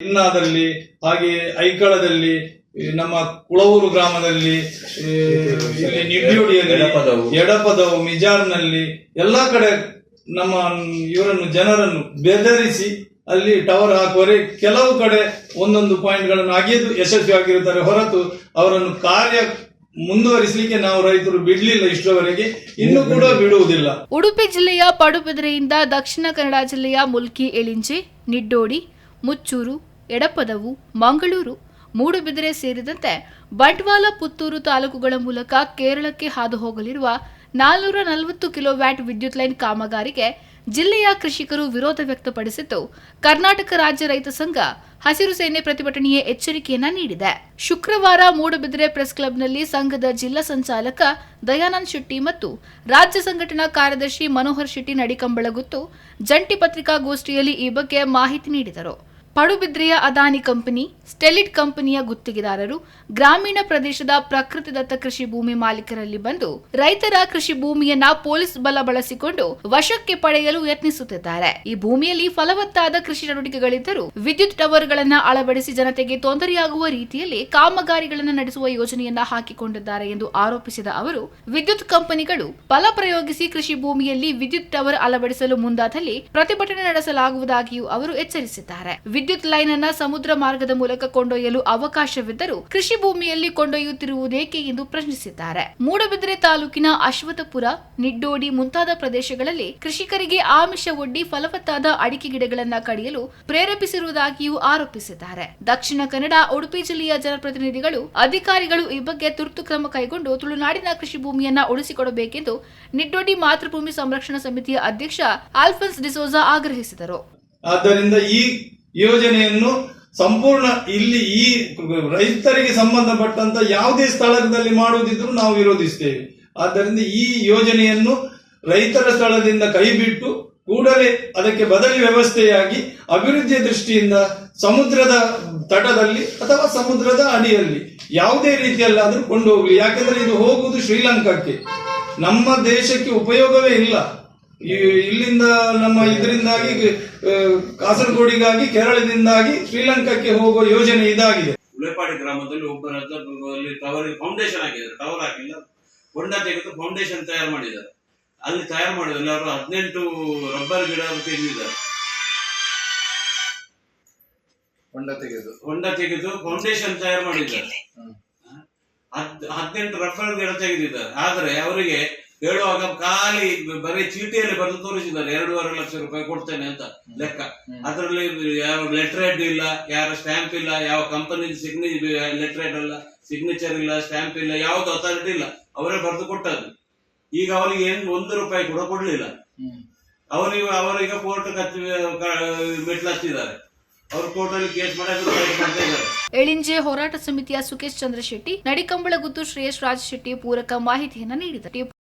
ಇನ್ನಾದಲ್ಲಿ ಹಾಗೆ ಐಕಳದಲ್ಲಿ ನಮ್ಮ ಕುಳವೂರು ಗ್ರಾಮದಲ್ಲಿ ನಿಡ್ಯೋಡಿಯಲ್ಲಿ ಎಡಪದವು. ಎಡಪದವು ಮಿಜಾರ್ನಲ್ಲಿ ಎಲ್ಲಾ ಕಡೆ ನಮ್ಮ ಇವರನ್ನು ಜನರನ್ನು ಬೆದರಿಸಿ ಅಲ್ಲಿ ಟವರ್ ಹಾಕುವರೆ ಕೆಲವು ಕಡೆ ಒಂದೊಂದು ಪಾಯಿಂಟ್ಗಳನ್ನು ಅಗೆದು ಯಶಸ್ವಿಯಾಗಿರುತ್ತಾರೆ ಹೊರತು ಅವರನ್ನು ಕಾರ್ಯ ಮುಂದುವರಿಸಲಿಕ್ಕೆ ನಾವು ರೈತರು ಬಿಡಲಿಲ್ಲ ಇಷ್ಟರವರೆಗೆ ಇನ್ನು ಕೂಡ ಬಿಡುವುದಿಲ್ಲ ಉಡುಪಿ ಜಿಲ್ಲೆಯ ಪಡುಬಿದ್ರೆಯಿಂದ ದಕ್ಷಿಣ ಕನ್ನಡ ಜಿಲ್ಲೆಯ ಮುಲ್ಕಿ ಎಳಿಂಜೆ ನಿಡ್ಡೋಡಿ ಮುಚ್ಚೂರು ಎಡಪದವು ಮಂಗಳೂರು, ಮೂಡುಬಿದಿರೆ ಸೇರಿದಂತೆ ಬಂಟ್ವಾಳ ಪುತ್ತೂರು ತಾಲೂಕುಗಳ ಮೂಲಕ ಕೇರಳಕ್ಕೆ ಹಾದು ಹೋಗಲಿರುವ ನಾಲ್ನೂರ ನಲವತ್ತು ಕಿಲೋವ್ಯಾಟ್ ವಿದ್ಯುತ್ ಲೈನ್ ಕಾಮಗಾರಿಗೆ ಜಿಲ್ಲೆಯ ಕೃಷಿಕರು ವಿರೋಧ ವ್ಯಕ್ತಪಡಿಸಿದ್ದು, ಕರ್ನಾಟಕ ರಾಜ್ಯ ರೈತ ಸಂಘ ಹಸಿರು ಸೇನೆ ಪ್ರತಿಭಟನೆಯ ಎಚ್ಚರಿಕೆಯನ್ನ ನೀಡಿದೆ. ಶುಕ್ರವಾರ ಮೂಡುಬಿದಿರೆ ಪ್ರೆಸ್ ಕ್ಲಬ್ನಲ್ಲಿ ಸಂಘದ ಜಿಲ್ಲಾ ಸಂಚಾಲಕ ದಯಾನಂದ್ ಶೆಟ್ಟಿ ಮತ್ತು ರಾಜ್ಯ ಸಂಘಟನಾ ಕಾರ್ಯದರ್ಶಿ ಮನೋಹರ್ ಶೆಟ್ಟಿ ನಡಿಕಂಬಳಗುತ್ತು ಜಂಟಿ ಪತ್ರಿಕಾಗೋಷ್ಠಿಯಲ್ಲಿ ಈ ಬಗ್ಗೆ ಮಾಹಿತಿ ನೀಡಿದರು. ಪಡುಬಿದ್ರೆಯ ಅದಾನಿ ಕಂಪನಿ, ಸ್ಟೆಲಿಟ್ ಕಂಪನಿಯ ಗುತ್ತಿಗೆದಾರರು, ಗ್ರಾಮೀಣ ಪ್ರದೇಶದ ಪ್ರಕೃತಿದತ್ತ ಕೃಷಿ ಭೂಮಿ ಮಾಲೀಕರಲ್ಲಿ ಬಂದು ರೈತರ ಕೃಷಿ ಭೂಮಿಯನ್ನ ಪೊಲೀಸ್ ಬಲ ಬಳಸಿಕೊಂಡು ವಶಕ್ಕೆ ಪಡೆಯಲು ಯತ್ನಿಸುತ್ತಿದ್ದಾರೆ. ಈ ಭೂಮಿಯಲ್ಲಿ ಫಲವತ್ತಾದ ಕೃಷಿ ಚಟುವಟಿಕೆಗಳಿದ್ದರೂ ವಿದ್ಯುತ್ ಟವರ್ಗಳನ್ನ ಅಳವಡಿಸಿ ಜನತೆಗೆ ತೊಂದರೆಯಾಗುವ ರೀತಿಯಲ್ಲಿ ಕಾಮಗಾರಿಗಳನ್ನು ನಡೆಸುವ ಯೋಜನೆಯನ್ನ ಹಾಕಿಕೊಂಡಿದ್ದಾರೆ ಎಂದು ಆರೋಪಿಸಿದ ಅವರು, ವಿದ್ಯುತ್ ಕಂಪನಿಗಳು ಬಲ ಪ್ರಯೋಗಿಸಿ ಕೃಷಿ ಭೂಮಿಯಲ್ಲಿ ವಿದ್ಯುತ್ ಟವರ್ ಅಳವಡಿಸಲು ಮುಂದಾದಲ್ಲಿ ಪ್ರತಿಭಟನೆ ನಡೆಸಲಾಗುವುದಾಗಿಯೂ ಅವರು ಎಚ್ಚರಿಸಿದ್ದಾರೆ. ವಿದ್ಯುತ್ ಲೈನ್ ಅನ್ನ ಸಮುದ್ರ ಮಾರ್ಗದ ಮೂಲಕ ಕೊಂಡೊಯ್ಯಲು ಅವಕಾಶವಿದ್ದರೂ ಕೃಷಿ ಭೂಮಿಯಲ್ಲಿ ಕೊಂಡೊಯ್ಯುತ್ತಿರುವುದೇಕೆ ಎಂದು ಪ್ರಶ್ನಿಸಿದ್ದಾರೆ. ಮೂಡಬಿದ್ರೆ ತಾಲೂಕಿನ ಅಶ್ವಥಪುರ ನಿಡ್ಡೋಡಿ ಮುಂತಾದ ಪ್ರದೇಶಗಳಲ್ಲಿ ಕೃಷಿಕರಿಗೆ ಆಮಿಷ ಒಡ್ಡಿ ಫಲವತ್ತಾದ ಅಡಿಕೆ ಗಿಡಗಳನ್ನ ಕಡಿಯಲು ಪ್ರೇರೇಪಿಸಿರುವುದಾಗಿಯೂ ಆರೋಪಿಸಿದ್ದಾರೆ. ದಕ್ಷಿಣ ಕನ್ನಡ, ಉಡುಪಿ ಜಿಲ್ಲೆಯ ಜನಪ್ರತಿನಿಧಿಗಳು, ಅಧಿಕಾರಿಗಳು ಈ ಬಗ್ಗೆ ತುರ್ತು ಕ್ರಮ ಕೈಗೊಂಡು ತುಳುನಾಡಿನ ಕೃಷಿ ಭೂಮಿಯನ್ನ ಉಳಿಸಿಕೊಡಬೇಕೆಂದು ನಿಡ್ಡೋಡಿ ಮಾತೃಭೂಮಿ ಸಂರಕ್ಷಣಾ ಸಮಿತಿಯ ಅಧ್ಯಕ್ಷ ಆಲ್ಫನ್ಸ್ ಡಿಸೋಜಾ ಆಗ್ರಹಿಸಿದರು. ಆದ್ದರಿಂದ ಈ ಯೋಜನೆಯನ್ನು ಸಂಪೂರ್ಣ ಇಲ್ಲಿ ಈ ರೈತರಿಗೆ ಸಂಬಂಧಪಟ್ಟಂತ ಯಾವುದೇ ಸ್ಥಳದಲ್ಲಿ ಮಾಡುವುದಿದ್ರೂ ನಾವು ವಿರೋಧಿಸ್ತೇವೆ. ಆದ್ದರಿಂದ ಈ ಯೋಜನೆಯನ್ನು ರೈತರ ಸ್ಥಳದಿಂದ ಕೈಬಿಟ್ಟು ಕೂಡಲೇ ಅದಕ್ಕೆ ಬದಲಿ ವ್ಯವಸ್ಥೆಯಾಗಿ ಅಭಿವೃದ್ಧಿಯ ದೃಷ್ಟಿಯಿಂದ ಸಮುದ್ರದ ತಟದಲ್ಲಿ ಅಥವಾ ಸಮುದ್ರದ ಅಡಿಯಲ್ಲಿ ಯಾವುದೇ ರೀತಿಯಲ್ಲಾದರೂ ಕೊಂಡು ಹೋಗಲಿ ಯಾಕಂದ್ರೆ ಇದು ಹೋಗುವುದು ಶ್ರೀಲಂಕಾಕ್ಕೆ. ನಮ್ಮ ದೇಶಕ್ಕೆ ಉಪಯೋಗವೇ ಇಲ್ಲ. ಇಲ್ಲಿಂದ ನಮ್ಮ ಇದರಿಂದಾಗಿ ಕಾಸರಗೋಡಿಗಾಗಿ ಕೇರಳದಿಂದಾಗಿ ಶ್ರೀಲಂಕಾಕ್ಕೆ ಹೋಗುವ ಯೋಜನೆ ಇದಾಗಿದೆ. ಉಳೆಪಾಡಿ ಗ್ರಾಮದಲ್ಲಿ ಒಬ್ಬರ ಟವರ್ ಫೌಂಡೇಶನ್ ಹಾಕಿದ್ದಾರೆ. ಟವರ್ ಹಾಕಿಲ್ಲ. ಹೊಂಡ ತೆಗೆದು ಫೌಂಡೇಶನ್ ತಯಾರು ಮಾಡಿದ್ದಾರೆ. ಅಲ್ಲಿ ತಯಾರು ಮಾಡಿದ್ರು ಎಲ್ಲರೂ ಹದಿನೆಂಟು ರಬ್ಬರ್ ಗಿಡ ತೆಗೆದಿದ್ದಾರೆ. ಹೊಂಡ ತೆಗೆದು. ಹೊಂಡ ತೆಗೆದು ಫೌಂಡೇಶನ್ ತಯಾರು ಮಾಡಿದ್ದಾರೆ. ಹದ್ ಹದಿನೆಂಟು ರಬ್ಬರ್ ಗಿಡ ತೆಗೆದಿದ್ದಾರೆ. ಆದ್ರೆ ಅವರಿಗೆ ಹೇಳುವಾಗ ಖಾಲಿ ಬರೀ ಚೀಟಿಯಲ್ಲಿ ಬರೆದು ತೋರಿಸಿದ್ದಾರೆ ಎರಡೂವರೆ ಲಕ್ಷ ರೂಪಾಯಿ ಕೊಡ್ತೇನೆ ಅಂತ ಲೆಕ್ಕ. ಅದರಲ್ಲಿ ಯಾವ ಲೆಟರ್ ಹೆಡ್ ಇಲ್ಲ ಯಾರ ಸ್ಟ್ಯಾಂಪ್ ಇಲ್ಲ ಯಾವ ಕಂಪನಿ ಸಿಗ್ನಿ ಲೆಟರ್ ಹೆಡ್ ಅಲ್ಲ ಸಿಗ್ನೇಚರ್ ಇಲ್ಲ ಸ್ಟ್ಯಾಂಪ್ ಇಲ್ಲ ಯಾವ್ದು ಅಥಾರಿಟಿ ಇಲ್ಲ ಅವರೇ ಬರೆದು ಕೊಟ್ಟದ್ದು. ಈಗ ಅವ್ರಿಗೆ ಏನ್ ಒಂದು ರೂಪಾಯಿ ಕೂಡ ಕೊಡ್ಲಿಲ್ಲ. ಅವರಿಗೆ ಅವರೀಗ ಕೋರ್ಟ್ ಕತ್ತಿ ಮೆಟ್ಲು ಹತ್ತಿದ್ದಾರೆ ಅವರು ಕೋರ್ಟ್ ಅಲ್ಲಿ ಕೇಸ್ ಮಾಡಿ ಅದು fight ಮಾಡ್ತಾ ಇದ್ದಾರೆ. ಎಳಿಂಜೆ ಹೋರಾಟ ಸಮಿತಿಯ ಸುಕೇಶ್ ಚಂದ್ರ ಶೆಟ್ಟಿ ನಡಿಕಂಬಳಗುತ್ತು ಶ್ರೇಯಸ್ ರಾಜ್ ಶೆಟ್ಟಿ ಪೂರಕ ಮಾಹಿತಿಯನ್ನು ನೀಡಿದರು.